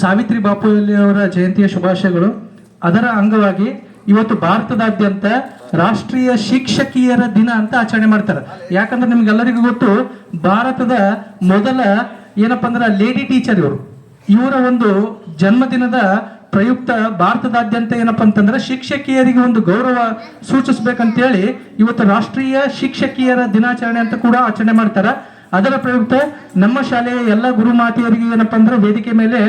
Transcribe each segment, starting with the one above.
ಸಾವಿತ್ರಿ ಬಾಪುಲಿಯವರ ಜಯಂತಿಯ ಶುಭಾಶಯಗಳು. ಅದರ ಅಂಗವಾಗಿ ಇವತ್ತು ಭಾರತದಾದ್ಯಂತ ರಾಷ್ಟ್ರೀಯ ಶಿಕ್ಷಕಿಯರ ದಿನ ಅಂತ ಆಚರಣೆ ಮಾಡ್ತಾರೆ. ಯಾಕಂದ್ರೆ ನಿಮ್ಗೆಲ್ಲರಿಗೂ ಗೊತ್ತು, ಭಾರತದ ಮೊದಲ ಏನಪ್ಪ ಅಂದ್ರೆ ಲೇಡಿ ಟೀಚರ್ ಇವರು. ಇವರ ಒಂದು ಜನ್ಮದಿನದ ಪ್ರಯುಕ್ತ ಭಾರತದಾದ್ಯಂತ ಏನಪ್ಪ ಅಂತಂದ್ರೆ ಶಿಕ್ಷಕಿಯರಿಗೆ ಒಂದು ಗೌರವ ಸೂಚಿಸ್ಬೇಕಂತೇಳಿ ಇವತ್ತು ರಾಷ್ಟ್ರೀಯ ಶಿಕ್ಷಕಿಯರ ದಿನಾಚರಣೆ ಅಂತ ಕೂಡ ಆಚರಣೆ ಮಾಡ್ತಾರೆ. ಅದರ ಪ್ರಯುಕ್ತ ನಮ್ಮ ಶಾಲೆಯ ಎಲ್ಲ ಗುರುಮಾತೆಯರಿಗೆ ಏನಪ್ಪಾ ಅಂದ್ರೆ ವೇದಿಕೆ ಮೇಲೆ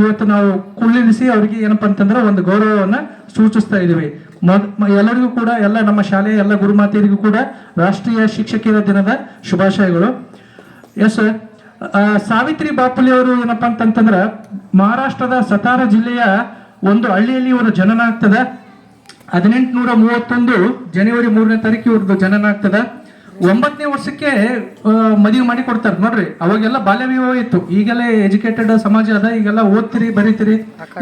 ಇವತ್ತು ನಾವು ಕುಳ್ಳಿರಿಸಿ ಅವರಿಗೆ ಏನಪ್ಪಾ ಅಂತಂದ್ರೆ ಒಂದು ಗೌರವವನ್ನ ಸೂಚಿಸ್ತಾ ಇದ್ದೀವಿ. ಎಲ್ಲರಿಗೂ ಕೂಡ, ಎಲ್ಲ ನಮ್ಮ ಶಾಲೆಯ ಎಲ್ಲ ಗುರುಮಾತೆಯರಿಗೂ ಕೂಡ ರಾಷ್ಟ್ರೀಯ ಶಿಕ್ಷಕಿಯರ ದಿನದ ಶುಭಾಶಯಗಳು. ಎಸ್ ಸಾವಿತ್ರಿ ಬಾಪುಲಿ ಅವರು ಏನಪ್ಪಾ ಅಂತಂತಂದ್ರ ಮಹಾರಾಷ್ಟ್ರದ ಸತಾರ ಜಿಲ್ಲೆಯ ಒಂದು ಹಳ್ಳಿಯಲ್ಲಿ ಇವರ ಜನನ ಆಗ್ತದ ಹದಿನೆಂಟುನೂರ ಮೂವತ್ತೊಂದು ಜನವರಿ ಮೂರನೇ ತಾರೀಕು ಇವ್ರದ್ದು ಜನನ ಆಗ್ತದ ಒಂಬತ್ತನೇ ವರ್ಷಕ್ಕೆ ಮದುವೆ ಮಾಡಿ ಕೊಡ್ತಾರೆ. ನೋಡ್ರಿ, ಅವಾಗೆಲ್ಲ ಬಾಲ್ಯ ವಿವಾಹ ಇತ್ತು. ಈಗೆಲ್ಲ ಎಜುಕೇಟೆಡ್ ಸಮಾಜ ಅದ, ಈಗೆಲ್ಲ ಓದ್ತಿರಿ, ಬರೀತಿರಿ.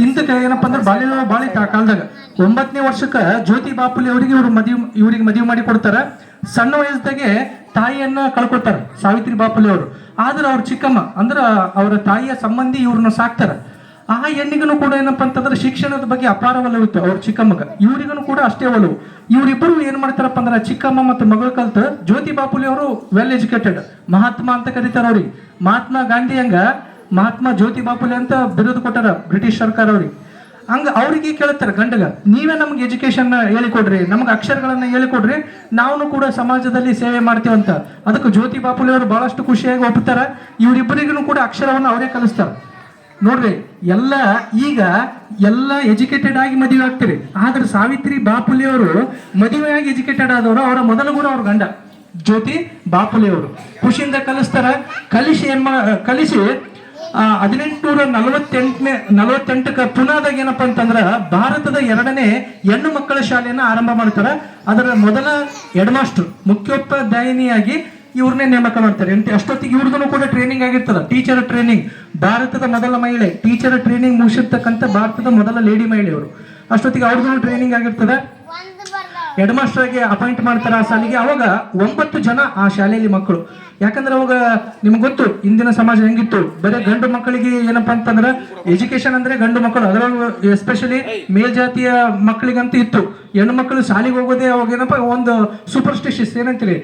ಇಂದಕ್ಕೆ ಏನಪ್ಪಾ ಅಂದ್ರೆ ಬಾಲ್ಯ ವಿವಾಹ ಬಾಳ ಆ ಕಾಲದಾಗ. ಒಂಬತ್ತನೇ ವರ್ಷಕ್ಕ ಜ್ಯೋತಿ ಬಾಪುಲಿ ಅವರಿಗೆ ಇವ್ರು ಮದುವೆ, ಇವ್ರಿಗೆ ಮದುವೆ ಮಾಡಿ ಕೊಡ್ತಾರ. ಸಣ್ಣ ವಯಸ್ಸದಾಗೆ ತಾಯಿಯನ್ನ ಕಳ್ಕೊತಾರ ಸಾವಿತ್ರಿ ಬಾಪುಲಿ ಅವರು. ಆದ್ರೆ ಅವ್ರ ಚಿಕ್ಕಮ್ಮ, ಅಂದ್ರ ಅವರ ತಾಯಿಯ ಸಂಬಂಧಿ ಇವ್ರನ್ನ ಸಾಕ್ತಾರ. ಆ ಹೆಣ್ಣಿಗೂ ಕೂಡ ಏನಪ್ಪಾ ಅಂತಂದ್ರೆ ಶಿಕ್ಷಣದ ಬಗ್ಗೆ ಅಪಾರ ಒಲವಿತ್ತು ಅವ್ರ ಚಿಕ್ಕಮ್ಮಗ. ಇವರಿಗೂ ಕೂಡ ಅಷ್ಟೇ ಒಲವು. ಇವರಿಬ್ಬರು ಏನ್ ಮಾಡ್ತಾರಪ್ಪ ಅಂದ್ರೆ ಚಿಕ್ಕಮ್ಮ ಮತ್ತು ಮಗಳ ಕಲ್ತ ಜ್ಯೋತಿ ಬಾಪುಲಿ ಅವರು ವೆಲ್ ಎಜುಕೇಟೆಡ್ ಮಹಾತ್ಮ ಅಂತ ಕರೀತಾರ ಅವ್ರಿ ಮಹಾತ್ಮ ಗಾಂಧಿ ಹಂಗ, ಮಹಾತ್ಮ ಜ್ಯೋತಿ ಬಾಪುಲಿ ಅಂತ ಬಿರುದು ಕೊಟ್ಟಾರ ಬ್ರಿಟಿಷ್ ಸರ್ಕಾರ ಅವ್ರಿಗೆ. ಹಂಗ ಅವ್ರಿಗೆ ಕೇಳ್ತಾರೆ ಗಂಡಗ, ನೀವೇ ನಮ್ಗೆ ಎಜುಕೇಶನ್ ಹೇಳಿಕೊಡ್ರಿ, ನಮ್ಗೆ ಅಕ್ಷರಗಳನ್ನ ಹೇಳಿಕೊಡ್ರಿ ನಾವು ಕೂಡ ಸಮಾಜದಲ್ಲಿ ಸೇವೆ ಮಾಡ್ತೀವಿ ಅಂತ. ಅದಕ್ಕೆ ಜ್ಯೋತಿ ಬಾಪುಲಿ ಅವರು ಬಹಳಷ್ಟು ಖುಷಿಯಾಗಿ ಒಪ್ಪುತ್ತಾರೆ ಇವರಿಬ್ಬರಿಗೂ ಕೂಡ ಅಕ್ಷರವನ್ನ ಅವರೇ ಕಲಿಸ್ತಾರ. ನೋಡ್ರಿ, ಎಲ್ಲ ಈಗ ಎಲ್ಲ ಎಜುಕೇಟೆಡ್ ಆಗಿ ಮದುವೆ ಆಗ್ತಾರೆ. ಆದ್ರೆ ಸಾವಿತ್ರಿ ಬಾಪುಲಿ ಅವರು ಮದುವೆಯಾಗಿ ಎಜುಕೇಟೆಡ್ ಆದವರು ಅವರ ಮೊದಲ ಗುರು ಅವ್ರ ಗಂಡ. ಜ್ಯೋತಿ ಬಾಪುಲಿ ಅವರು ಖುಷಿಯಿಂದ ಕಲಿಸ್ತಾರ. ಕಲಿಸಿ ಕಲಿಸಿ ಕಲಿಸಿ ಹದಿನೆಂಟುನೂರ ನಲವತ್ತೆಂಟನೇ, ನಲವತ್ತೆಂಟಕ್ಕ ಪುನಾದಾಗ ಏನಪ್ಪಾ ಅಂತಂದ್ರ ಭಾರತದ ಎರಡನೇ ಹೆಣ್ಣು ಮಕ್ಕಳ ಶಾಲೆಯನ್ನ ಆರಂಭ ಮಾಡ್ತಾರ. ಅದರ ಮೊದಲ ಹೆಡ್ ಮಾಸ್ಟರ್, ಮುಖ್ಯೋಪಾಧ್ಯಾಯಿನಿಯಾಗಿ ಇವ್ರನ್ನೇ ನೇಮಕ ಮಾಡ್ತಾರೆ. ಎಂತ ಅಷ್ಟೊತ್ತಿಗೆ ಇವ್ರದ್ದು ಕೂಡ ಟ್ರೈನಿಂಗ್ ಆಗಿರ್ತದ. ಟೀಚರ್ ಟ್ರೈನಿಂಗ್ ಭಾರತದ ಮೊದಲ ಮಹಿಳೆ ಟೀಚರ್ ಟ್ರೈನಿಂಗ್ ಮುಗಿಸಿರ್ತಕ್ಕಂಥ ಭಾರತದ ಮೊದಲ ಲೇಡಿ ಮಹಿಳೆ ಅವರು ಅಷ್ಟೊತ್ತಿಗೆ ಅವ್ರದ್ದು ಟ್ರೈನಿಂಗ್ ಆಗಿರ್ತದೆ. ಹೆಡ್ ಮಾಸ್ಟರ್ ಆಗಿ ಅಪಾಯಿಂಟ್ ಮಾಡ್ತಾರೆ ಆ ಶಾಲೆಗೆ. ಅವಾಗ ಒಂಬತ್ತು ಜನ ಆ ಶಾಲೆಯಲ್ಲಿ ಮಕ್ಕಳು. ಯಾಕಂದ್ರೆ ಅವಾಗ ನಿಮ್ಗೆ ಗೊತ್ತು ಇಂದಿನ ಸಮಾಜ ಹೆಂಗಿತ್ತು. ಬರೀ ಗಂಡು ಮಕ್ಕಳಿಗೆ ಏನಪ್ಪ ಅಂತಂದ್ರೆ ಎಜುಕೇಶನ್ ಅಂದ್ರೆ ಗಂಡು ಮಕ್ಕಳು. ಅದರಲ್ಲೂ ಎಸ್ಪೆಷಲಿ ಮೇಲ್ಜಾತಿಯ ಮಕ್ಕಳಿಗಂತೂ ಇತ್ತು. ಹೆಣ್ಣು ಮಕ್ಕಳು ಶಾಲೆಗೆ ಹೋಗೋದೇ ಅವಾಗ ಏನಪ್ಪ, ಒಂದು ಸೂಪರ್ಸ್ಟಿಷಿಯಸ್ ಏನಂತೀರಿ?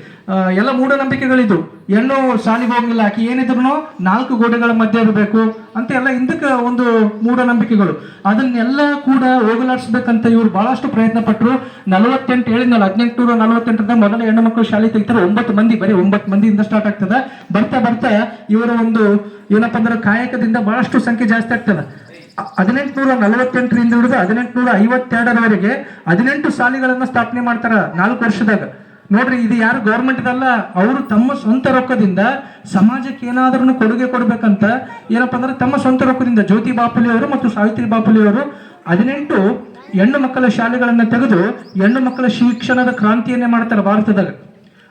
ಎಲ್ಲ ಮೂಢನಂಬಿಕೆಗಳಿದ್ದು ಹೆಣ್ಣು ಶಾಲೆಗೆ ಹೋಗಿಲ್ಲ ಆಕೆ ಏನಿದ್ರು ನಾಲ್ಕು ಗೋಡೆಗಳ ಮಧ್ಯೆ ಇರಬೇಕು ಅಂತ ಎಲ್ಲ ಹಿಂದಕ್ಕೆ ಒಂದು ಮೂಢನಂಬಿಕೆಗಳು. ಅದನ್ನೆಲ್ಲ ಕೂಡ ಹೋಗಲಾಡಿಸ್ಬೇಕಂತ ಇವ್ರು ಬಹಳಷ್ಟು ಪ್ರಯತ್ನ ಪಟ್ಟರು ನಲವತ್ತೆಂಟು ಹೇಳಿದ್ನಲ್ಲ, ಹದಿನೆಂಟುನೂರ ನಲವತ್ತೆಂಟರಿಂದ ಮೊದಲ ಹೆಣ್ಣು ಮಕ್ಕಳು ಶಾಲೆ ತೆಗಿತಾರೆ. ಒಂಬತ್ತು ಮಂದಿ, ಬರೀ ಒಂಬತ್ತು ಮಂದಿಯಿಂದ ಸ್ಟಾರ್ಟ್ ಆಗ್ತದೆ. ಬರ್ತಾ ಬರ್ತಾ ಇವರ ಒಂದು ಏನಪ್ಪ ಅಂದ್ರೆ ಕಾಯಕದಿಂದ ಬಹಳಷ್ಟು ಸಂಖ್ಯೆ ಜಾಸ್ತಿ ಆಗ್ತದ. ಹದಿನೆಂಟುನೂರ ನಲವತ್ತೆಂಟರಿಂದ ಹಿಡಿದು ಹದಿನೆಂಟುನೂರ ಐವತ್ತೆರಡರವರೆಗೆ ಹದಿನೆಂಟು ಶಾಲೆಗಳನ್ನ ಸ್ಥಾಪನೆ ಮಾಡ್ತಾರ ನಾಲ್ಕು ವರ್ಷದಾಗ. ನೋಡ್ರಿ, ಇದು ಯಾರು ಗೌರ್ಮೆಂಟ್ ಅಲ್ಲ ಅವರು ತಮ್ಮ ಸ್ವಂತ ರೊಕ್ಕದಿಂದ ಸಮಾಜಕ್ಕೆ ಏನಾದ್ರೂ ಕೊಡುಗೆ ಕೊಡ್ಬೇಕಂತ ಏನಪ್ಪ ಅಂದ್ರೆ ತಮ್ಮ ಸ್ವಂತ ರೊಕ್ಕದಿಂದ ಜ್ಯೋತಿ ಬಾಪುಲಿ ಅವರು ಮತ್ತು ಸಾವಿತ್ರಿ ಬಾಪುಲಿ ಅವರು ಹದಿನೆಂಟು ಹೆಣ್ಣು ಮಕ್ಕಳ ಶಾಲೆಗಳನ್ನ ತೆಗೆದು ಹೆಣ್ಣು ಮಕ್ಕಳ ಶಿಕ್ಷಣದ ಕ್ರಾಂತಿಯನ್ನೇ ಮಾಡ್ತಾರೆ ಭಾರತದಾಗ.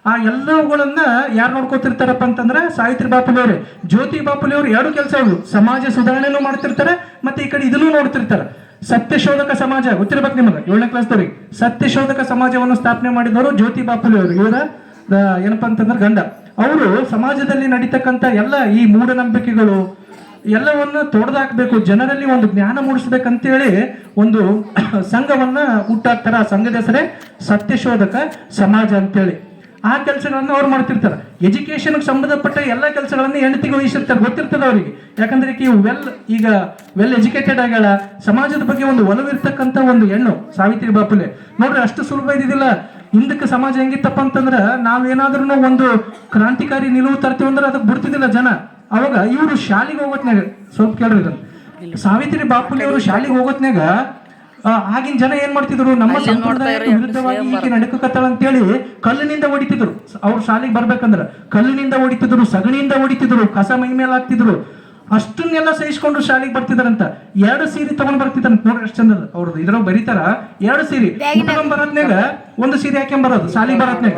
ಆ ಎಲ್ಲವುಗಳನ್ನ ಯಾರು ನೋಡ್ಕೋತಿರ್ತಾರಪ್ಪ ಅಂತಂದ್ರೆ ಸಾವಿತ್ರಿ ಬಾಪುಲಿ ಅವರೇ ಜ್ಯೋತಿ ಬಾಪುಲಿ ಅವರು ಎರಡು ಕೆಲಸಗಳು ಸಮಾಜ ಸುಧಾರಣೆನೂ ಮಾಡ್ತಿರ್ತಾರೆ, ಮತ್ತೆ ಈ ಕಡೆ ಇದನ್ನು ನೋಡ್ತಿರ್ತಾರೆ. ಸತ್ಯಶೋಧಕ ಸಮಾಜ, ಗೊತ್ತಿರ್ಬೇಕು ನಿಮಗೆ? ಏಳನೇ ಕ್ಲಾಸ್ದವ್ರಿಗೆ ಸತ್ಯಶೋಧಕ ಸಮಾಜವನ್ನು ಸ್ಥಾಪನೆ ಮಾಡಿದವರು ಜ್ಯೋತಿ ಬಾಪುಲಿ ಅವರು ಇವರ ಏನಪ್ಪಾ ಅಂತಂದ್ರೆ ಗಂಡ. ಅವರು ಸಮಾಜದಲ್ಲಿ ನಡೀತಕ್ಕಂಥ ಎಲ್ಲ ಈ ಮೂಢನಂಬಿಕೆಗಳು, ಎಲ್ಲವನ್ನ ತೊಡೆದಾಕ್ಬೇಕು, ಜನರಲ್ಲಿ ಒಂದು ಜ್ಞಾನ ಮೂಡಿಸ್ಬೇಕಂತೇಳಿ ಒಂದು ಸಂಘವನ್ನ ಹುಟ್ಟಾಕ್ತಾರೆ ಆ ಸಂಘದ ಹೆಸರೇ ಸತ್ಯಶೋಧಕ ಸಮಾಜ ಅಂತೇಳಿ. ಆ ಕೆಲಸಗಳನ್ನ ಅವ್ರು ಮಾಡ್ತಿರ್ತಾರೆ. ಎಜುಕೇಷನ್ಗೆ ಸಂಬಂಧಪಟ್ಟ ಎಲ್ಲ ಕೆಲಸಗಳನ್ನು ಹೆಂಡತಿಗೆ ವಹಿಸಿರ್ತಾರೆ. ಗೊತ್ತಿರ್ತದೆ ಅವರಿಗೆ. ಯಾಕಂದ್ರೆ ಈ ವೆಲ್ ಈಗ ವೆಲ್ ಎಜುಕೇಟೆಡ್ ಆಗ್ಯಾಳ ಸಮಾಜದ ಬಗ್ಗೆ ಒಂದು ಒಲವಿರ್ತಕ್ಕಂಥ ಒಂದು ಹೆಣ್ಣು, ಸಾವಿತ್ರಿ ಬಾಪುಲೆ. ನೋಡ್ರಿ, ಅಷ್ಟು ಸುಲಭ ಇದ್ದಿದ್ದಿಲ್ಲ. ಹಿಂದಕ್ಕೆ ಸಮಾಜ ಹೆಂಗಿತ್ತಪ್ಪ ಅಂತಂದ್ರೆ ನಾವೇನಾದ್ರೂ ಒಂದು ಕ್ರಾಂತಿಕಾರಿ ನಿಲುವು ತರ್ತೀವಿ ಅಂದ್ರೆ ಅದಕ್ಕೆ ಬಿಡ್ತಿದ್ದಿಲ್ಲ ಜನ. ಅವಾಗ ಇವರು ಶಾಲೆಗೆ ಹೋಗೋತ್ನಾಗ ಸ್ವಲ್ಪ ಕೇಳ್ರಿ ಸಾವಿತ್ರಿ ಬಾಪುಲೆ ಅವರು ಶಾಲೆಗೆ ಹೋಗೋತ್ನಾಗ ಆಗಿನ ಜನ ಏನ್ ಮಾಡ್ತಿದ್ರು? ನಮ್ಮ ಸಂಪ್ರದಾಯಕ್ಕೆ ವಿರುದ್ಧವಾಗಿ ಈಕೆ ನಡಕಕತ್ತಾಳ ಅಂತೇಳಿ ಕಲ್ಲಿನಿಂದ ಹೊಡಿತಿದ್ರು ಅವ್ರ ಶಾಲೆಗೆ ಬರ್ಬೇಕಂದ್ರ ಕಲ್ಲಿನಿಂದ ಹೊಡಿತಿದ್ರು ಸಗಣಿಯಿಂದ ಹೊಡಿತಿದ್ರು ಕಸ ಮೈ ಮೇಲೆ ಹಾಕ್ತಿದ್ರು. ಅಷ್ಟನ್ನೆಲ್ಲ ಸಹಿಸ್ಕೊಂಡು ಶಾಲೆಗೆ ಬರ್ತಿದಾರಂತ. ಎರಡು ಸೀರೆ ತಗೊಂಡ್ ಬರ್ತಿದ್ರಂತ. ನೋಡ್ರಿ ಅಷ್ಟು ಚಂದ ಅವ್ರದ್ದು ಇದ್ರಾಗ ಬರೀತಾರ ಎರಡು ಸೀರೆ. ಬರತ್ನಾಗ ಒಂದು ಸೀರೆ ಹಾಕೊಂಡ್ ಬರೋದು ಶಾಲೆಗೆ ಬರತ್ನಾಗ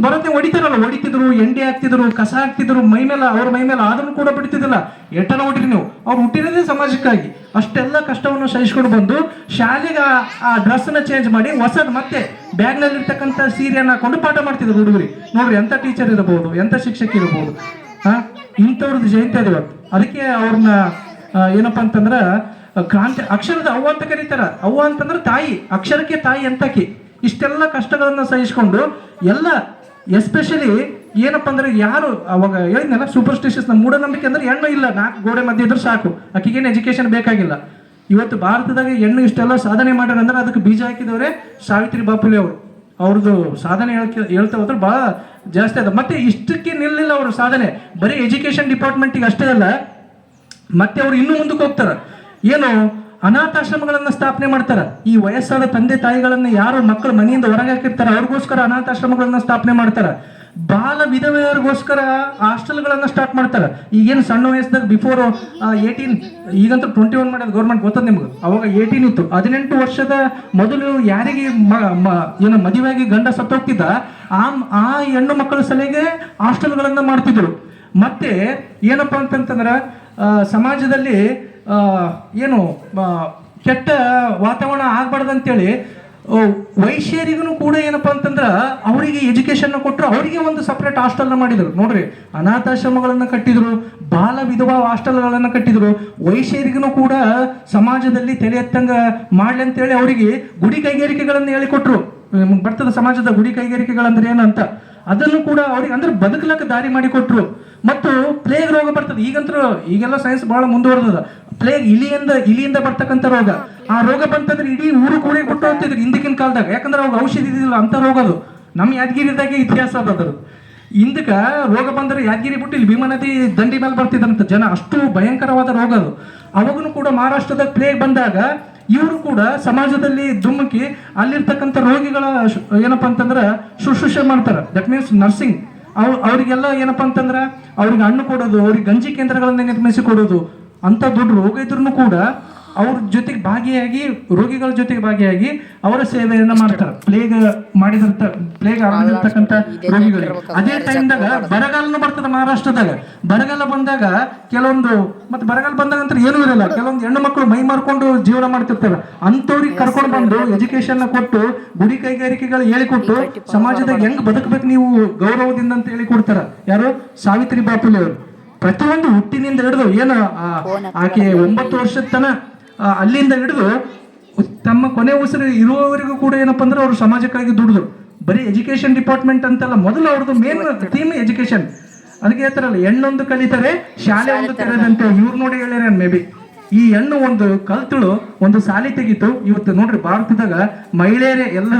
ಬರೋದ್ನೇ ಹೊಡಿತಾರಲ್ಲ, ಹೊಡಿತಿದ್ರು, ಎಂಡಿ ಹಾಕ್ತಿದ್ರು, ಕಸ ಹಾಕ್ತಿದ್ರು ಮೈ ಮೇಲೆ ಅವ್ರ ಮೈ ಮೇಲೆ ಆದ್ರೂ ಕೂಡ ಬಿಡ್ತಿದ್ದಿಲ್ಲ. ಎಟ್ಟನ ಹುಟ್ಟಿರಿ ನೀವು? ಅವ್ರು ಹುಟ್ಟಿರೋದೇ ಸಮಾಜಕ್ಕಾಗಿ. ಅಷ್ಟೆಲ್ಲ ಕಷ್ಟವನ್ನು ಸಹಿಸ್ಕೊಂಡು ಬಂದು ಶಾಲೆಗೆ ಆ- ಡ್ರೆಸ್ನ ಚೇಂಜ್ ಮಾಡಿ ಹೊಸದು ಮತ್ತೆ ಬ್ಯಾಗ್ನಲ್ಲಿ ಇರ್ತಕ್ಕಂಥ ಸೀರೆಯನ್ನು ಹಾಕೊಂಡು ಪಾಠ ಮಾಡ್ತಿದ್ರು ಹುಡುಗರಿ. ನೋಡ್ರಿ ಎಂಥ ಟೀಚರ್ ಇರಬಹುದು, ಎಂತ ಶಿಕ್ಷಕ ಇರಬಹುದು, ಹಾ? ಇಂಥವ್ರದ್ದು ಜಯಂತಿ ಅದು ಇವತ್ತು. ಅದಕ್ಕೆ ಅವ್ರನ್ನ ಏನಪ್ಪಾ ಅಂತಂದ್ರ, ಕ್ರಾಂತಿ, ಅಕ್ಷರದ ಅವ್ವ ಅಂತ ಕರೀತಾರ. ಅವ್ವ ಅಂತಂದ್ರೆ ತಾಯಿ, ಅಕ್ಷರಕ್ಕೆ ತಾಯಿ ಅಂತಕಿ. ಇಷ್ಟೆಲ್ಲ ಕಷ್ಟಗಳನ್ನು ಸಹಿಸ್ಕೊಂಡು ಎಲ್ಲ ಎಸ್ಪೆಷಲಿ ಏನಪ್ಪ ಅಂದ್ರೆ ಯಾರು ಅವಾಗ ಹೇಳಿದ್ನಲ್ಲ ಸೂಪರ್ಸ್ಟಿಷಿಯಸ್ನ ಮೂಢನಂಬಿಕೆ ಅಂದ್ರೆ ಹೆಣ್ಣು ಇಲ್ಲ, ನಾಲ್ಕು ಗೋಡೆ ಮಧ್ಯೆ ಇದ್ರೆ ಸಾಕು. ಆಕಿಗೇನು ಎಜುಕೇಶನ್ ಬೇಕಾಗಿಲ್ಲ. ಇವತ್ತು ಭಾರತದಾಗ ಹೆಣ್ಣು ಇಷ್ಟೆಲ್ಲ ಸಾಧನೆ ಮಾಡ್ಯಾರ ಅಂದ್ರೆ ಅದಕ್ಕೆ ಬೀಜ ಹಾಕಿದವರೇ ಸಾವಿತ್ರಿ ಬಾಪುಲೆ ಅವರು. ಅವ್ರದ್ದು ಸಾಧನೆ ಹೇಳ್ತಾ ಹೋದ್ರೆ ಭಾಳ ಜಾಸ್ತಿ ಅದ. ಮತ್ತೆ ಇಷ್ಟಕ್ಕೆ ನಿಲ್ಲಿಲ್ಲ ಅವರು ಸಾಧನೆ. ಬರೀ ಎಜುಕೇಶನ್ ಡಿಪಾರ್ಟ್ಮೆಂಟಿಗೆ ಅಷ್ಟೇ ಅಲ್ಲ, ಮತ್ತೆ ಅವ್ರು ಇನ್ನೂ ಮುಂದಕ್ಕೆ ಹೋಗ್ತಾರೆ. ಏನು ಅನಾಥಾಶ್ರಮಗಳನ್ನ ಸ್ಥಾಪನೆ ಮಾಡ್ತಾರ. ಈ ವಯಸ್ಸಾದ ತಂದೆ ತಾಯಿಗಳನ್ನ ಯಾರು ಮಕ್ಕಳು ಮನೆಯಿಂದ ಹೊರಗೆ ಹಾಕಿರ್ತಾರ, ಅವ್ರಿಗೋಸ್ಕರ ಅನಾಥಾಶ್ರಮಗಳನ್ನ ಸ್ಥಾಪನೆ ಮಾಡ್ತಾರ. ಬಾಲ ವಿಧವೆಯರಿಗೋಸ್ಕರ ಹಾಸ್ಟೆಲ್ಗಳನ್ನ ಸ್ಟಾರ್ಟ್ ಮಾಡ್ತಾರ. ಈಗೇನು ಸಣ್ಣ ವಯಸ್ಸದಾಗ ಬಿಫೋರ್ ಏಯ್ಟೀನ್ ಈಗಂತೂ ಟ್ವೆಂಟಿ ಒನ್ ಮಾಡೋದು ಗೌರ್ಮೆಂಟ್ ಗೊತ್ತದ ನಿಮ್ಗೆ? ಅವಾಗ ಏಯ್ಟೀನ್ ಇತ್ತು. ಹದಿನೆಂಟು ವರ್ಷದ ಮೊದಲು ಯಾರಿಗೆ ಏನು ಮದುವೆಯಾಗಿ ಗಂಡ ಸತ್ತೋಗ್ತಿದ್ದ ಆ ಆ ಹೆಣ್ಣು ಮಕ್ಕಳ ಸಲಹೆಗೆ ಹಾಸ್ಟೆಲ್ಗಳನ್ನ ಮಾಡ್ತಿದ್ರು. ಮತ್ತೆ ಏನಪ್ಪಾ ಅಂತಂತಂದ್ರ ಸಮಾಜದಲ್ಲಿ ಏನು ಕೆಟ್ಟ ವಾತಾವರಣ ಆಗ್ಬಾರ್ದಂತೇಳಿ ವೈಶ್ಯರಿಗೂ ಕೂಡ ಏನಪ್ಪ ಅಂತಂದ್ರೆ ಅವರಿಗೆ ಎಜುಕೇಶನ್ ಕೊಟ್ಟರು ಅವರಿಗೆ ಒಂದು ಸಪ್ರೇಟ್ ಹಾಸ್ಟೆಲ್ನ ಮಾಡಿದ್ರು. ನೋಡ್ರಿ, ಅನಾಥಾಶ್ರಮಗಳನ್ನು ಕಟ್ಟಿದ್ರು, ಬಾಲ ವಿಧವಾ ಹಾಸ್ಟೆಲ್ಗಳನ್ನ ಕಟ್ಟಿದ್ರು ವೈಶ್ಯರಿಗೂ ಕೂಡ ಸಮಾಜದಲ್ಲಿ ತಲೆ ಎತ್ತಂಗ ಮಾಡ್ಲಿ ಅಂತೇಳಿ ಅವರಿಗೆ ಗುಡಿ ಕೈಗಾರಿಕೆಗಳನ್ನು ಹೇಳಿಕೊಟ್ರು. ಬರ್ತದ ಸಮಾಜದ ಗುಡಿ ಕೈಗಾರಿಕೆಗಳಂದ್ರೆ ಏನಂತ ಅದನ್ನು ಕೂಡ ಅವ್ರಿಗೆ, ಅಂದ್ರೆ ಬದುಕಲಕ್ಕೆ ದಾರಿ ಮಾಡಿಕೊಟ್ರು. ಮತ್ತು ಪ್ಲೇಗ್ ರೋಗ ಬರ್ತದೆ. ಈಗಂತೂ ಈಗೆಲ್ಲ ಸೈನ್ಸ್ ಬಹಳ ಮುಂದುವರೆದ ಪ್ಲೇಗ್ ಇಲಿಯಿಂದ ಇಲಿಯಿಂದ ಬರ್ತಕ್ಕಂಥ ರೋಗ. ಆ ರೋಗ ಬಂತಂದ್ರೆ ಇಡೀ ಊರು ಕೂಡ ಕೊಟ್ಟು ಹೋಗ್ತಿದ್ರು ಹಿಂದಕ್ಕಿನ ಕಾಲದಾಗ. ಯಾಕಂದ್ರೆ ಅವಾಗ ಔಷಧಿ ಇದ್ದಿಲ್ಲ ಅಂತ ರೋಗ ಅದು. ನಮ್ಮ ಯಾದಗಿರಿದಾಗೆ ಇತಿಹಾಸ ಅದ ಅದ್ರ ಹಿಂದಕ್ಕ ರೋಗ ಬಂದರೆ ಯಾದಗಿರಿ ಬಿಟ್ಟು ಇಲ್ಲಿ ಭೀಮಾ ನದಿ ದಂಡಿ ಮೇಲೆ ಬರ್ತಿದ್ರಂತ ಜನ. ಅಷ್ಟು ಭಯಂಕರವಾದ ರೋಗ ಅದು. ಅವಾಗೂ ಕೂಡ ಮಹಾರಾಷ್ಟ್ರದಾಗ ಪ್ಲೇಗ್ ಬಂದಾಗ ಇವರು ಕೂಡ ಸಮಾಜದಲ್ಲಿ ಧುಮುಕಿ ಅಲ್ಲಿರ್ತಕ್ಕಂಥ ರೋಗಿಗಳ ಏನಪ್ಪಾ ಅಂತಂದ್ರೆ ಶುಶ್ರೂಷೆ ಮಾಡ್ತಾರೆ. ದಟ್ ಮೀನ್ಸ್ ನರ್ಸಿಂಗ್ ಅವ್, ಅವರಿಗೆಲ್ಲ ಏನಪ್ಪ ಅಂತಂದ್ರೆ ಅವ್ರಿಗೆ ಹಣ್ಣು ಕೊಡೋದು, ಅವ್ರಿಗೆ ಗಂಜಿ ಕೇಂದ್ರಗಳನ್ನ ನಿರ್ಮಿಸಿ ಕೊಡೋದು ಅಂತ ದೊಡ್ಡ ರೋಗ ಇದ್ರೂ ಕೂಡ ಅವ್ರ ಜೊತೆಗೆ ಭಾಗಿಯಾಗಿ ರೋಗಿಗಳ ಜೊತೆಗೆ ಭಾಗಿಯಾಗಿ ಅವರ ಸೇವೆಯನ್ನ ಮಾಡ್ತಾರೆ. ಪ್ಲೇಗ್ ಮಾಡಿದಂತ ಪ್ಲೇಗ್ ಆಗಿರ್ತಕ್ಕಂಥ ರೋಗಿಗಳಿಗೆ. ಅದೇ ಟೈಮ್ದಾಗ ಬರಗಾಲನು ಬರ್ತದೆ ಮಹಾರಾಷ್ಟ್ರದಾಗ. ಬರಗಾಲ ಬಂದಾಗ ಕೆಲವೊಂದು ಮತ್ತೆ ಬರಗಾಲ ಬಂದಾಗ ನಂತರ ಏನೂ ಇರಲ್ಲ. ಕೆಲವೊಂದು ಹೆಣ್ಣು ಮಕ್ಕಳು ಮೈ ಮಾರ್ಕೊಂಡು ಜೀವನ ಮಾಡ್ತಿರ್ತಾರೆ ಅಂಥವ್ರಿಗೆ ಕರ್ಕೊಂಡು ಬಂದು ಎಜುಕೇಶನ್ ಕೊಟ್ಟು ಗುಡಿ ಕೈಗಾರಿಕೆಗಳು ಹೇಳಿಕೊಟ್ಟು ಸಮಾಜದಾಗ ಹೆಂಗ್ ಬದುಕಬೇಕು ನೀವು ಗೌರವದಿಂದ ಅಂತ ಹೇಳಿ ಕೊಡ್ತಾರ. ಯಾರು? ಸಾವಿತ್ರಿ ಬಾಪುಲೆ ಅವರು. ಪ್ರತಿಯೊಂದು ಹುಟ್ಟಿನಿಂದ ಹಿಡಿದು ಏನು ಆಕೆ ಒಂಬತ್ತು ವರ್ಷದ ತನ ಅಲ್ಲಿಂದ ಹಿಡಿದು ತಮ್ಮ ಕೊನೆ ಉಸಿರು ಇರುವವರಿಗೂ ಕೂಡ ಏನಪ್ಪ ಅಂದ್ರೆ ಅವರು ಸಮಾಜಕ್ಕಾಗಿ ದುಡಿದ್ರು ಬರೀ ಎಜುಕೇಶನ್ ಡಿಪಾರ್ಟ್ಮೆಂಟ್ ಅಂತಲ್ಲ ಮೊದಲು ಅವ್ರದ್ದು ಮೇನ್ ಥೀಮ್ ಎಜುಕೇಶನ್ ಅದಕ್ಕೆ ಹೇಳ್ತಾರಲ್ಲ ಹೆಣ್ಣೊಂದು ಕಲಿತಾರೆ ಶಾಲೆ ಒಂದು ತೆರೆದಂತೆ. ಇವ್ರು ನೋಡಿ ಹೇಳ್ಯಾರ ಮೇ ಬಿ ಈ ಹೆಣ್ಣು ಒಂದು ಕಲ್ತಳು ಒಂದು ಸಾಲಿ ತೆಗಿತು. ಇವತ್ತು ನೋಡ್ರಿ ಭಾರತದಾಗ ಮಹಿಳೆಯರೇ ಎಲ್ಲ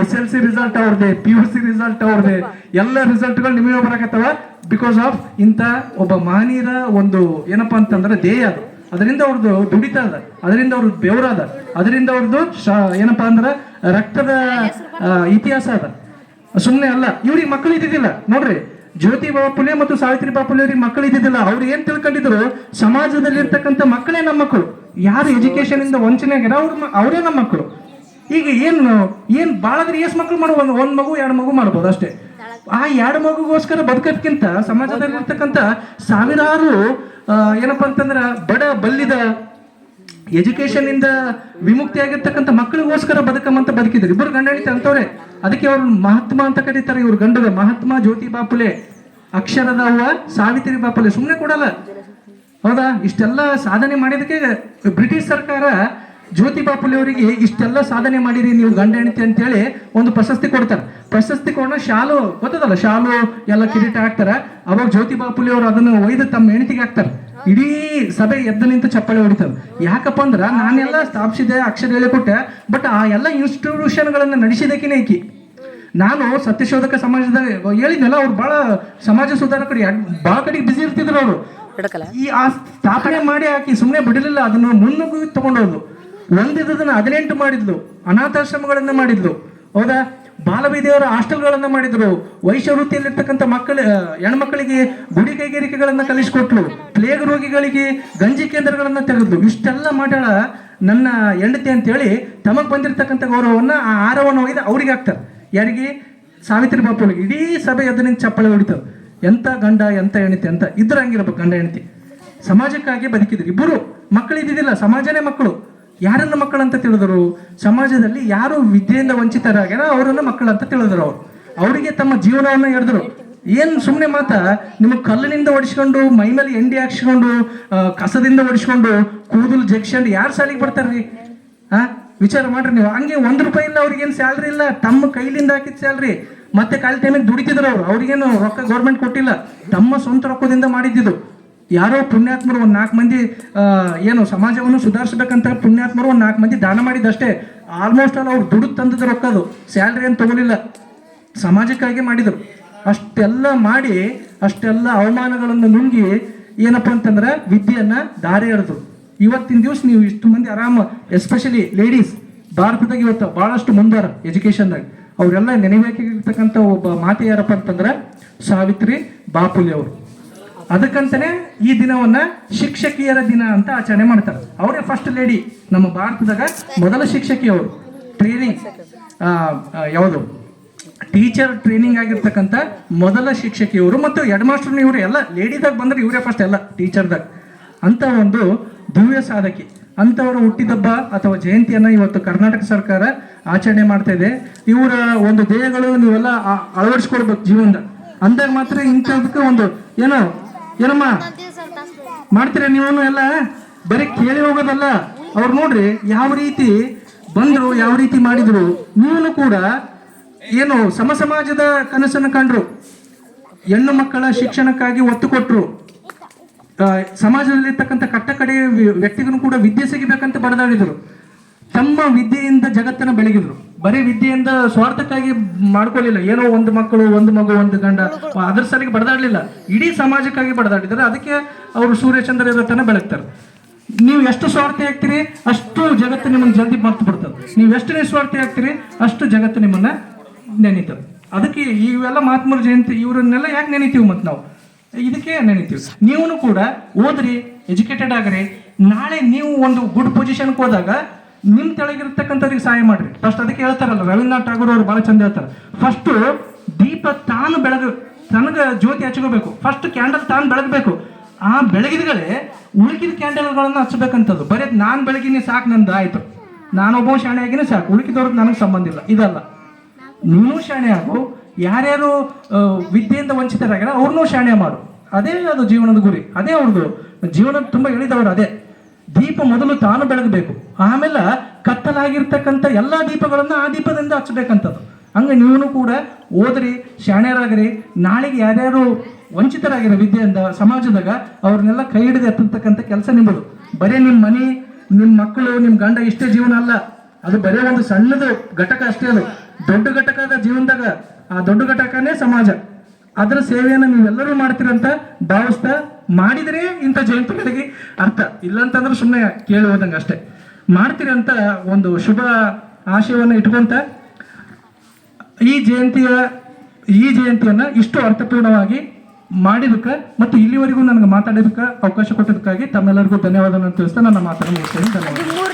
ಎಸ್ ಎಲ್ ಸಿ ರಿಸಲ್ಟ್ ಅವ್ರದೇ ಪಿ ಯು ಸಿ ರಿಸಲ್ಟ್ ಅವ್ರದೇ ಎಲ್ಲ ರಿಸಲ್ಟ್ಗಳು ನಿಮಗೆ ಬರಕತ್ತವ. ಬಿಕಾಸ್ ಆಫ್ ಇಂಥ ಒಬ್ಬ ಮಹನೀಯರ ಒಂದು ಏನಪ್ಪಾ ಅಂತಂದ್ರೆ ದೇಹ ಅದು. ಅದರಿಂದ ಅವ್ರದ್ದು ದುಡಿತ ಅದ. ಅದರಿಂದ ಅವ್ರದ್ದು ಬೆವರದ ಅದರಿಂದ ಅವ್ರದ್ದು ಏನಪ್ಪ ಅಂದ್ರೆ ರಕ್ತದ ಇತಿಹಾಸ ಅದ. ಸುಮ್ಮನೆ ಅಲ್ಲ, ಇವ್ರಿಗೆ ಮಕ್ಕಳು ಇದ್ದಿದ್ದಿಲ್ಲ. ನೋಡ್ರಿ, ಜ್ಯೋತಿ ಬಾಪುಲೆ ಮತ್ತು ಸಾವಿತ್ರಿ ಬಾಪುಲೆ ಅವ್ರಿಗೆ ಮಕ್ಕಳು ಇದ್ದಿದ್ದಿಲ್ಲ. ಅವ್ರು ಏನ್ ತಿಳ್ಕೊಂಡಿದ್ರು? ಸಮಾಜದಲ್ಲಿ ಇರ್ತಕ್ಕಂಥ ಮಕ್ಕಳೇ ನಮ್ಮ ಮಕ್ಕಳು. ಯಾರು ಎಜುಕೇಶನ್ ಇಂದ ವಂಚನೆ ಆಗ್ಯಾರ ಅವ್ರ ಅವರೇ ನಮ್ಮ ಮಕ್ಕಳು. ಈಗ ಏನು, ಏನ್ ಬಾಳದ್ರೆ ಎಷ್ಟು ಮಕ್ಕಳು ಮಾಡ್ಬೋದು ಒಂದ್ ಮಗು, ಎರಡು ಮಗು ಮಾಡ್ಬೋದು ಅಷ್ಟೇ. ಆ ಎರಡು ಮಗುಗೋಸ್ಕರ ಬದುಕೋದ್ಕಿಂತ ಸಮಾಜದಲ್ಲಿ ಇರ್ತಕ್ಕಂಥ ಸಾವಿರಾರು ಏನಪ್ಪಾ ಅಂತಂದ್ರೆ ಬಡ ಬಲ್ಲಿದ ಎಜುಕೇಶನ್ ಇಂದ ವಿಮುಕ್ತಿ ಆಗಿರ್ತಕ್ಕಂಥ ಮಕ್ಕಳಿಗೋಸ್ಕರ ಬದುಕಮ್ಮಂತ ಬದುಕಿದ್ರು. ಇಬ್ಬರು ಗಂಡ ಹೇಳಿ ಅಂತವ್ರೆ. ಅದಕ್ಕೆ ಅವ್ರು ಮಹಾತ್ಮ ಅಂತ ಕರೀತಾರೆ ಇವ್ರು ಗಂಡದ ಮಹಾತ್ಮ ಜ್ಯೋತಿ ಬಾಪುಲೆ, ಅಕ್ಷರದ ಹೂವ ಸಾವಿತ್ರಿ ಬಾಪುಲೆ. ಸುಮ್ಮನೆ ಕೊಡಲ್ಲ. ಹೌದಾ? ಇಷ್ಟೆಲ್ಲ ಸಾಧನೆ ಮಾಡಿದಕ್ಕೆ ಬ್ರಿಟಿಷ್ ಸರ್ಕಾರ ಜ್ಯೋತಿ ಬಾಪುಲಿ ಅವರಿಗೆ ಇಷ್ಟೆಲ್ಲ ಸಾಧನೆ ಮಾಡಿರಿ ನೀವು ಗಂಡ ಹೆಂಡತಿ ಅಂತೇಳಿ ಒಂದು ಪ್ರಶಸ್ತಿ ಕೊಡ್ತಾರೆ. ಪ್ರಶಸ್ತಿ ಕೊಡೋ ಶಾಲು ಗೊತ್ತದಲ್ಲ ಶಾಲು ಎಲ್ಲ ಕಿರೀಟ ಹಾಕ್ತಾರೆ. ಅವಾಗ ಜ್ಯೋತಿ ಬಾಪುಲಿ ಅವರು ಅದನ್ನು ಒಯ್ದು ತಮ್ಮ ಹೆಂಡತಿಗೆ ಹಾಕ್ತಾರೆ. ಇಡೀ ಸಭೆ ಎದ್ದ ನಿಂತು ಚಪ್ಪಾಳೆ ಹೊಡಿತಾರೆ ಯಾಕಪ್ಪ ಅಂದ್ರ ನಾನೆಲ್ಲ ಸ್ಥಾಪಿಸಿದೆ ಅಕ್ಷರ ಹೇಳಿಕೊಟ್ಟೆ ಬಟ್ ಆ ಎಲ್ಲ ಇನ್ಸ್ಟಿಟ್ಯೂಷನ್ಗಳನ್ನ ನಡೆಸಿದಕ್ಕಿನೇ ಐಕಿ ನಾನು ಸತ್ಯಶೋಧಕ ಸಮಾಜದ ಹೇಳಿದ್ನಲ್ಲ ಅವ್ರು ಬಹಳ ಸಮಾಜ ಸುಧಾರಕರು ಬಹಳ ಕಡೆಗೆ ಬಿಸಿ ಇರ್ತಿದ್ರು ಅವರು. ಈ ಆ ಸ್ಥಾಪನೆ ಮಾಡಿ ಹಾಕಿ ಸುಮ್ಮನೆ ಬಿಡಲಿಲ್ಲ ಅದನ್ನು ಮುನ್ನುಗ್ಗಿ ತಗೊಂಡೋದು ಒಂದಿದ್ದದನ್ನ ಹದಿನೆಂಟು ಮಾಡಿದ್ಲು, ಅನಾಥಾಶ್ರಮಗಳನ್ನ ಮಾಡಿದ್ಲು. ಹೌದಾ? ಬಾಲವಿದೆಯವರ ಹಾಸ್ಟೆಲ್ಗಳನ್ನು ಮಾಡಿದ್ರು. ವೈಶ್ಯ ವೃತ್ತಿಯಲ್ಲಿರ್ತಕ್ಕಂಥ ಮಕ್ಕಳ ಹೆಣ್ಮಕ್ಕಳಿಗೆ ಗುಡಿ ಕೈಗಾರಿಕೆಗಳನ್ನ ಕಲಿಸ್ಕೊಟ್ಲು. ಪ್ಲೇಗ್ ರೋಗಿಗಳಿಗೆ ಗಂಜಿ ಕೇಂದ್ರಗಳನ್ನ ತೆರೆದ್ಲು ಇಷ್ಟೆಲ್ಲ ಮಾಡ್ಯಾಳ ನನ್ನ ಹೆಂಡತಿ ಅಂತೇಳಿ ತಮಗೆ ಬಂದಿರತಕ್ಕಂಥ ಗೌರವವನ್ನ ಆ ಆರವನ್ನು ಒಯ್ದು ಅವ್ರಿಗೆ ಹಾಕ್ತಾರೆ. ಯಾರಿಗೆ? ಸಾವಿತ್ರಿ ಬಾಪುಳಿಗೆ ಇಡೀ ಸಭೆ ಎದ್ದು ನಿಂತು ಚಪ್ಪಳೆ ಹೊಡಿತಾರೆ. ಎಂತ ಗಂಡ ಎಂಥ ಹೆಣತಿ ಅಂತ. ಇದ್ರ ಹಂಗಿರ್ಬೇಕು ಗಂಡ ಹೆಣತಿ ಸಮಾಜಕ್ಕಾಗಿ ಬದುಕಿದ್ರು. ಇಬ್ಬರು ಮಕ್ಕಳು ಇದ್ದಿದ್ದಿಲ್ಲ ಸಮಾಜನೇ ಮಕ್ಕಳು. ಯಾರನ್ನ ಮಕ್ಕಳಂತ ತಿಳಿದರು? ಸಮಾಜದಲ್ಲಿ ಯಾರು ವಿದ್ಯೆಯಿಂದ ವಂಚಿತರಾಗ್ಯಾರ ಅವರನ್ನ ಮಕ್ಕಳಂತ ತಿಳಿದ್ರು ಅವರು. ಅವರಿಗೆ ತಮ್ಮ ಜೀವನವನ್ನ ಎರೆದ್ರು ಏನ್ ಸುಮ್ಮನೆ ಮಾತ? ನಿಮ್ಮ ಕಲ್ಲಿನಿಂದ ಹೊಡಿಸ್ಕೊಂಡು ಮೈಮೇಲೆ ಎಂಡಿ ಹಾಕ್ಸ್ಕೊಂಡು ಕಸದಿಂದ ಹೊಡಿಸ್ಕೊಂಡು ಕೂದಲು ಜಗ್ಸ್ಕೊಂಡು ಯಾರು ಸಾಲಿಗೆ ಬರ್ತಾರ್ರಿ? ಆ, ವಿಚಾರ ಮಾಡ್ರಿ ನೀವು. ಹಂಗೆ ಒಂದ್ ರೂಪಾಯಿ ಇಲ್ಲ, ಅವ್ರಿಗೇನು ಸ್ಯಾಲ್ರಿ ಇಲ್ಲ. ತಮ್ಮ ಕೈಲಿಂದ ಹಾಕಿದ ಸ್ಯಾಲ್ರಿ. ಮತ್ತೆ ಕಾಲ ಟೈಮಿಗೆ ದುಡಿತಿದ್ರು ಅವ್ರು. ಅವ್ರಿಗೇನು ರೊಕ್ಕ ಗೌರ್ಮೆಂಟ್ ಕೊಟ್ಟಿಲ್ಲ. ತಮ್ಮ ಸ್ವಂತ ರೊಕ್ಕದಿಂದ ಮಾಡಿದ್ದಿದ್ದು ಯಾರೋ ಪುಣ್ಯಾತ್ಮರು ಒಂದು ನಾಲ್ಕು ಮಂದಿ ಏನು ಸಮಾಜವನ್ನು ಸುಧಾರಿಸ್ಬೇಕಂತ ಪುಣ್ಯಾತ್ಮರು ಒಂದು ನಾಲ್ಕು ಮಂದಿ ದಾನ ಮಾಡಿದಷ್ಟೇ ಆಲ್ಮೋಸ್ಟ್ ಆಲ್ ಅವ್ರು ದುಡ್ಡು ರೊಕ್ಕ ಅದು ಸ್ಯಾಲ್ರಿ ಏನು ತಗೊಲಿಲ್ಲ. ಸಮಾಜಕ್ಕಾಗಿ ಮಾಡಿದರು. ಅಷ್ಟೆಲ್ಲ ಮಾಡಿ, ಅಷ್ಟೆಲ್ಲ ಅವಮಾನಗಳನ್ನು ನುಂಗಿ ಏನಪ್ಪ ಅಂತಂದ್ರೆ ವಿದ್ಯೆಯನ್ನ ದಾರಿ ಎಳೆದ್ರು ಇವತ್ತಿನ ದಿವಸ ನೀವು ಇಷ್ಟು ಮಂದಿ ಆರಾಮ ಎಸ್ಪೆಷಲಿ ಲೇಡೀಸ್ ಭಾರತದಾಗ ಇವತ್ತು ಬಹಳಷ್ಟು ಮುಂದಾರ ಎಜುಕೇಷನ್ದಾಗ ಅವರೆಲ್ಲ ನೆನಬೇಕಾಗಿರ್ತಕ್ಕಂಥ ಒಬ್ಬ ಮಾತೆ ಯಾರಪ್ಪ ಅಂತಂದ್ರೆ, ಸಾವಿತ್ರಿ ಬಾಪುಲಿ ಅವರು. ಅದಕ್ಕಂತಾನೆ ಈ ದಿನವನ್ನ ಶಿಕ್ಷಕಿಯರ ದಿನ ಅಂತ ಆಚರಣೆ ಮಾಡ್ತಾರೆ. ಅವರೇ ಫಸ್ಟ್ ಲೇಡಿ ನಮ್ಮ ಭಾರತದಾಗ ಮೊದಲ ಶಿಕ್ಷಕಿ ಅವರು. ಟ್ರೈನಿಂಗ್ ಯಾವುದು? ಟೀಚರ್ ಟ್ರೈನಿಂಗ್ ಆಗಿರ್ತಕ್ಕಂಥ ಮೊದಲ ಶಿಕ್ಷಕಿಯವರು ಮತ್ತು ಹೆಡ್ ಮಾಸ್ಟರ್ ಇವರು ಎಲ್ಲ ಲೇಡಿದಾಗ ಬಂದ್ರೆ ಇವರೇ ಫಸ್ಟ್ ಎಲ್ಲ ಟೀಚರ್ದಾಗ ಅಂತ ಒಂದು ದಿವ್ಯ ಸಾಧಕಿ. ಅಂಥವರ ಹುಟ್ಟಿದಬ್ಬ ಅಥವಾ ಜಯಂತಿಯನ್ನ ಇವತ್ತು ಕರ್ನಾಟಕ ಸರ್ಕಾರ ಆಚರಣೆ ಮಾಡ್ತಾ ಇದೆ. ಇವರ ಒಂದು ದೇಹಗಳು ನೀವೆಲ್ಲ ಅಳವಡಿಸ್ಕೊಳ್ಬೇಕು ಜೀವನದ. ಅಂದಾಗ ಮಾತ್ರ ಇಂಥದಕ್ಕೆ ಒಂದು, ಏನೋ ಏನಮ್ಮ? ಮಾಡ್ತೀರಾ ನೀವು ಎಲ್ಲ? ಬರೀ ಕೇಳಿ ಹೋಗೋದಲ್ಲ. ಅವ್ರು ನೋಡ್ರಿ, ಯಾವ ರೀತಿ ಬಂದ್ರು, ಯಾವ ರೀತಿ ಮಾಡಿದ್ರು, ನೀವು ಕೂಡ ಏನು ಸಮ ಸಮಾಜದ ಕನಸನ್ನು ಕಂಡ್ರು, ಹೆಣ್ಣು ಮಕ್ಕಳ ಶಿಕ್ಷಣಕ್ಕಾಗಿ ಒತ್ತು ಕೊಟ್ಟರು ಸಮಾಜದಲ್ಲಿರ್ತಕ್ಕಂಥ ಕಟ್ಟ ಕಟ್ಟಕಡೆ ವ್ಯಕ್ತಿಗೂ ಕೂಡ ವಿದ್ಯೆ ಸಿಗಬೇಕಂತ ಬಡದಾಡಿದ್ರು ತಮ್ಮ ವಿದ್ಯೆಯಿಂದ ಜಗತ್ತನ್ನ ಬೆಳಗಿದ್ರು. ಬರೀ ವಿದ್ಯೆಯಿಂದ ಸ್ವಾರ್ಥಕ್ಕಾಗಿ ಮಾಡ್ಕೊಳ್ಳಿಲ್ಲ. ಏನೋ ಒಂದು ಮಕ್ಕಳು, ಒಂದು ಮಗು, ಒಂದು ಗಂಡ ಅದ್ರ ಸಲಿಗೆ ಬಡದಾಡ್ಲಿಲ್ಲ. ಇಡೀ ಸಮಾಜಕ್ಕಾಗಿ ಬಡದಾಡಿದ್ದಾರೆ. ಅದಕ್ಕೆ ಅವರು ಸೂರ್ಯಚಂದ್ರ ರಥನ ಬೆಳಗ್ತಾರೆ. ನೀವು ಎಷ್ಟು ಸ್ವಾರ್ಥಿ ಆಗ್ತೀರಿ, ಅಷ್ಟು ಜಗತ್ತು ನಿಮ್ಮನ್ನ ಜಲ್ದಿ ಮರ್ತು ಬಿಡ್ತದೆ. ನೀವು ಎಷ್ಟು ನಿಸ್ವಾರ್ಥಿ ಆಗ್ತೀರಿ, ಅಷ್ಟು ಜಗತ್ತು ನಿಮ್ಮನ್ನ ನೆನೀತದೆ. ಅದಕ್ಕೆ ಇವೆಲ್ಲ ಮಹಾತ್ಮರ ಜಯಂತಿ, ಇವರನ್ನೆಲ್ಲ ಯಾಕೆ ನೆನಿತೀವಿ ಮತ್ತೆ ನಾವು? ಇದಕ್ಕೆ ನೆನಿತೀವಿ. ನೀವು ಕೂಡ ಓದ್ರಿ, ಎಜುಕೇಟೆಡ್ ಆಗ್ರಿ. ನಾಳೆ ನೀವು ಒಂದು ಗುಡ್ ಪೊಸಿಷನ್ಗೆ ಹೋದಾಗ ನಿಮ್ ತೆಳಗಿರ್ತಕ್ಕಂಥವ್ರಿಗೆ ಸಹಾಯ ಮಾಡ್ರಿ. ಫಸ್ಟ್ ಅದಕ್ಕೆ ಹೇಳ್ತಾರಲ್ಲ, ರವೀಂದ್ರನಾಥ್ ಠಾಗೂರ್ ಅವರು ಭಾಳ ಚಂದ ಹೇಳ್ತಾರೆ. ಫಸ್ಟ್ ದೀಪ ತಾನು ಬೆಳಗ, ತನಗ ಜ್ಯೋತಿ ಹಚ್ಕೋಬೇಕು. ಫಸ್ಟ್ ಕ್ಯಾಂಡಲ್ ತಾನು ಬೆಳಗಬೇಕು. ಆ ಬೆಳಗಿದಗಳೇ ಉಳುಕಿದ ಕ್ಯಾಂಡಲ್ಗಳನ್ನು ಹಚ್ಚಬೇಕಂಥದ್ದು ಬರೀ ನಾನು ಬೆಳಗಿನಿ ಸಾಕು ನಂದು ಆಯಿತು. ನಾನೊಬ್ಬ ಶಾಣೆ ಆಗಿನೇ ಸಾಕು. ಉಳುಕಿದವ್ರಿಗೆ ನನಗೆ ಸಂಬಂಧ ಇಲ್ಲ. ಇದಲ್ಲ. ನೀನು ಶಾಣೆ ಆಗು. ಯಾರ್ಯಾರು ವಿದ್ಯೆಯಿಂದ ವಂಚಿತರಾಗ್ಯಾರ ಅವ್ರನ್ನೂ ಶಾಣೆ ಮಾಡು. ಅದೇ ಅದು ಜೀವನದ ಗುರಿ. ಅದೇ ಅವ್ರದ್ದು ಜೀವನ ತುಂಬಾ ಎಳಿದವರು ಅದೇ. ದೀಪ ಮೊದಲು ತಾನು ಬೆಳಗಬೇಕು. ಆಮೇಲೆ ಕತ್ತಲಾಗಿರ್ತಕ್ಕಂಥ ಎಲ್ಲಾ ದೀಪಗಳನ್ನ ಆ ದೀಪದಿಂದ ಹಚ್ಚಬೇಕಂತದ್ದು. ಹಂಗ ನೀವು ಕೂಡ ಓದ್ರಿ, ಶಾಣ್ಯರಾಗ್ರಿ, ನಾಳೆಗೆ ಯಾರ್ಯಾರು ವಂಚಿತರಾಗಿರೋ ವಿದ್ಯೆಯಿಂದ ಸಮಾಜದಾಗ ಅವ್ರನ್ನೆಲ್ಲ ಕೈ ಹಿಡಿದು ಎತ್ತತಕ್ಕಂಥ ಕೆಲಸ ನಿಮ್ಮದು. ಬರೀ ನಿಮ್ಮ ಮನೆ, ನಿಮ್ಮ ಮಕ್ಕಳು, ನಿಮ್ಮ ಗಂಡ ಇಷ್ಟೇ ಜೀವನ ಅಲ್ಲ. ಅದು ಬರೀ ಒಂದು ಸಣ್ಣದು ಘಟಕ ಅಷ್ಟೇ ಅದು. ದೊಡ್ಡ ಘಟಕದ ಜೀವನದಾಗ ಆ ದೊಡ್ಡ ಘಟಕನೇ ಸಮಾಜ. ಅದರ ಸೇವೆಯನ್ನು ನೀವೆಲ್ಲರೂ ಮಾಡ್ತೀರಂತ ಭಾವಿಸ್ತಾ ಮಾಡಿದ್ರೆ ಇಂಥ ಜಯಂತಿಗಳಿಗೆ ಅರ್ಥ. ಇಲ್ಲಂತಂದ್ರೆ ಸುಮ್ಮನೆ ಕೇಳಿ ಹೋದಂಗೆ ಅಷ್ಟೇ. ಮಾಡ್ತೀರಿ ಅಂತ ಒಂದು ಶುಭ ಆಶಯವನ್ನು ಇಟ್ಕೊಂತ ಈ ಜಯಂತಿಯ, ಈ ಜಯಂತಿಯನ್ನ ಇಷ್ಟು ಅರ್ಥಪೂರ್ಣವಾಗಿ ಮಾಡಿದಕ್ಕೆ ಮತ್ತು ಇಲ್ಲಿವರೆಗೂ ನನಗೆ ಮಾತಾಡೋದಕ್ಕೆ ಅವಕಾಶ ಕೊಟ್ಟಿದ್ದಕ್ಕಾಗಿ ತಮ್ಮೆಲ್ಲರಿಗೂ ಧನ್ಯವಾದವನ್ನು ತಿಳಿಸ್ತಾ ನನ್ನ ಮಾತನ್ನು ಮುಗಿಸ್ತೇನೆ. ಧನ್ಯವಾದ